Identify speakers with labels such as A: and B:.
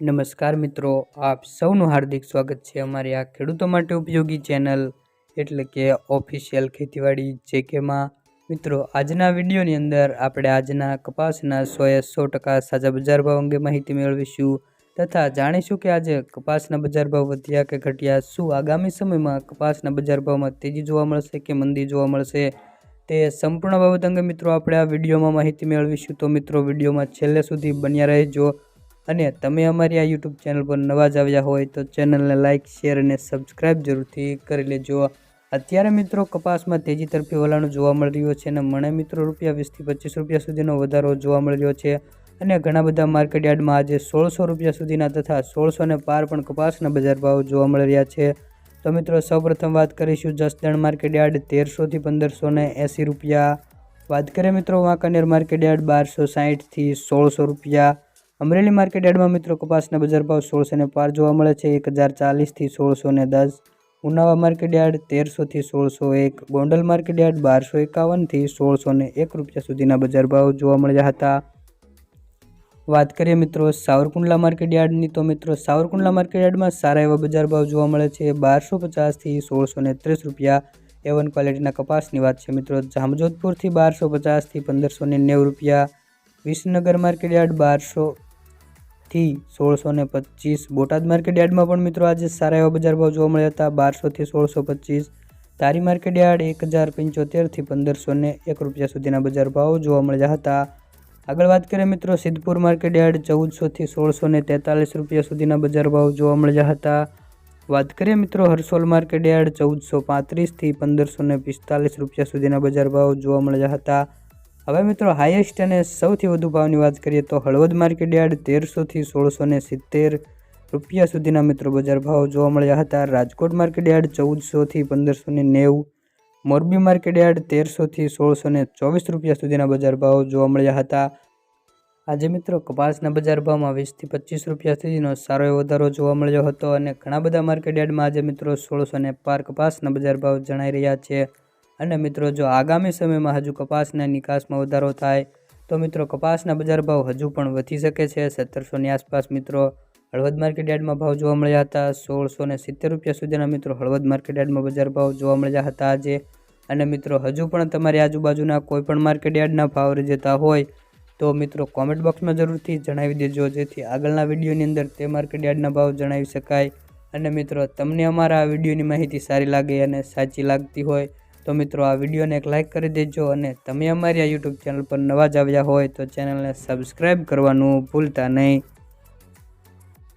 A: નમસ્કાર મિત્રો, આપ સૌનું હાર્દિક સ્વાગત છે અમારી આ ખેડૂતો માટે ઉપયોગી ચેનલ એટલે કે ઓફિશિયલ ખેતીવાડી જેકેમાં. મિત્રો, આજના વિડીયોની અંદર આપણે આજના કપાસના સોએ સો ટકા સાજા બજાર ભાવ અંગે માહિતી મેળવીશું તથા જાણીશું કે આજે કપાસના બજાર ભાવ વધ્યા કે ઘટ્યા, શું આગામી સમયમાં કપાસના બજાર ભાવમાં તેજી જોવા મળશે કે મંદી જોવા મળશે તે સંપૂર્ણ બાબત અંગે મિત્રો આપણે આ વિડીયોમાં માહિતી મેળવીશું. તો મિત્રો, વિડીયોમાં છેલ્લે સુધી બન્યા રહેજો. અને તમે અમારી આ યુટ્યુબ ચેનલ પર નવા જ આવ્યા હોય તો ચેનલને લાઇક શેર અને સબસ્ક્રાઇબ જરૂરથી કરી લેજો. અત્યારે મિત્રો કપાસમાં તેજી તરફી વલણ જોવા મળી રહ્યો છે અને મણે મિત્રો રૂપિયા વીસથી પચીસ રૂપિયા સુધીનો વધારો જોવા મળી રહ્યો છે. અને ઘણા બધા માર્કેટ યાર્ડમાં આજે સોળસો રૂપિયા સુધીના તથા સોળસો ને પાર પણ કપાસના બજાર ભાવ જોવા મળી રહ્યા છે. તો મિત્રો સૌપ્રથમ વાત કરીશું જસદણ માર્કેટ યાર્ડ તેરસોથી પંદરસો ને એંસી રૂપિયા. વાત કરીએ મિત્રો વાંકાનેર માર્કેટ યાર્ડ બારસો સાહીઠથી સોળસો રૂપિયા. અમરેલી માર્કેટ યાર્ડમાં મિત્રો કપાસના બજાર ભાવ સોળસો ને પાર જોવા મળે છે. એક હજાર ચાલીસથી સોળસો ને દસ. ઉનાવા માર્કેટ યાર્ડ તેરસોથી સોળસો એક. ગોંડલ માર્કેટ યાર્ડ બારસો એકાવનથી સોળસો ને એક રૂપિયા સુધીના બજાર ભાવ જોવા મળ્યા હતા. વાત કરીએ મિત્રો સાવરકુંડલા માર્કેટ યાર્ડની, તો મિત્રો સાવરકુંડલા માર્કેટ યાર્ડમાં સારા એવા બજાર ભાવ જોવા મળે છે. બારસો પચાસથી સોળસો ને ત્રીસ રૂપિયા. એવન ક્વોલિટીના કપાસની વાત છે મિત્રો. જામજોધપુરથી બારસો પચાસથી પંદરસો ને નેવું રૂપિયા. વિસનગર માર્કેટ યાર્ડ બારસો થી સોળસો ને પચીસ. બોટાદ માર્કેટ યાર્ડમાં પણ મિત્રો આજે સારા એવા બજાર ભાવ જોવા મળ્યા હતા. બારસોથી સોળસો પચીસ. તારી માર્કેટ યાર્ડ એક હજાર પંચોતેરથી પંદરસો ને એક રૂપિયા સુધીના બજાર ભાવ જોવા મળ્યા હતા. આગળ વાત કરીએ મિત્રો, સિદ્ધપુર માર્કેટ ચૌદસોથી સોળસો ને તેતાલીસ રૂપિયા સુધીના બજાર ભાવ જોવા મળ્યા હતા. વાત કરીએ મિત્રો હરસોલ માર્કેટ ચૌદસો પાંત્રીસથી પંદરસો ને પિસ્તાલીસ રૂપિયા સુધીના બજાર ભાવ જોવા મળ્યા હતા. હવે મિત્રો હાઈએસ્ટ અને સૌથી વધુ ભાવની વાત કરીએ તો હળવદ માર્કેટ યાર્ડ તેરસોથી સોળસો ને સિત્તેર રૂપિયા સુધીના મિત્રો બજાર ભાવ જોવા મળ્યા હતા. રાજકોટ માર્કેટ યાર્ડ ચૌદસોથી પંદરસો ને નેવું, મોરબી માર્કેટ યાર્ડ તેરસોથી સોળસો ને ચોવીસ રૂપિયા સુધીના બજાર ભાવ જોવા મળ્યા હતા. આજે મિત્રો કપાસના બજાર ભાવમાં વીસથી પચીસ રૂપિયા સુધીનો સારો એવો વધારો જોવા મળ્યો હતો અને ઘણા બધા માર્કેટ યાર્ડમાં આજે મિત્રો સોળસો ને પાર કપાસના બજાર ભાવ જણાઈ રહ્યા છે. અને મિત્રો, જો આગામી સમયમાં હજુ કપાસના નિકાસમાં વધારો થાય, તો મિત્રો, કપાસના બજાર ભાવ હજુ પણ વધી શકે છે. સત્તરસોની આસપાસ મિત્રો, હળવદ માર્કેટ યાર્ડમાં ભાવ જોવા મળ્યા હતા. સોળસો ને સિત્તેર રૂપિયા સુધીના મિત્રો, હળવદ માર્કેટ યાર્ડમાં બજાર ભાવ જોવા મળ્યા હતા આજે. અને મિત્રો, હજુ પણ તમારી આજુબાજુના કોઈપણ માર્કેટ યાર્ડના ભાવ જતા હોય, તો મિત્રો, કોમેન્ટ બોક્સમાં જરૂરથી જણાવી દેજો. જેથી આગળના વિડીયોની અંદર તે માર્કેટ યાર્ડના ભાવ જણાવી શકાય. અને મિત્રો, તમને અમારા આ વિડીયોની માહિતી સારી લાગે અને સાચી લાગતી હોય તો મિત્રો આ વિડીયોને એક લાઇક કરી દેજો અને તમે અમારી આ યુટ્યુબ ચેનલ પર નવા જ આવ્યા હોય તો ચેનલને સબસ્ક્રાઈબ કરવાનું ભૂલતા નહીં.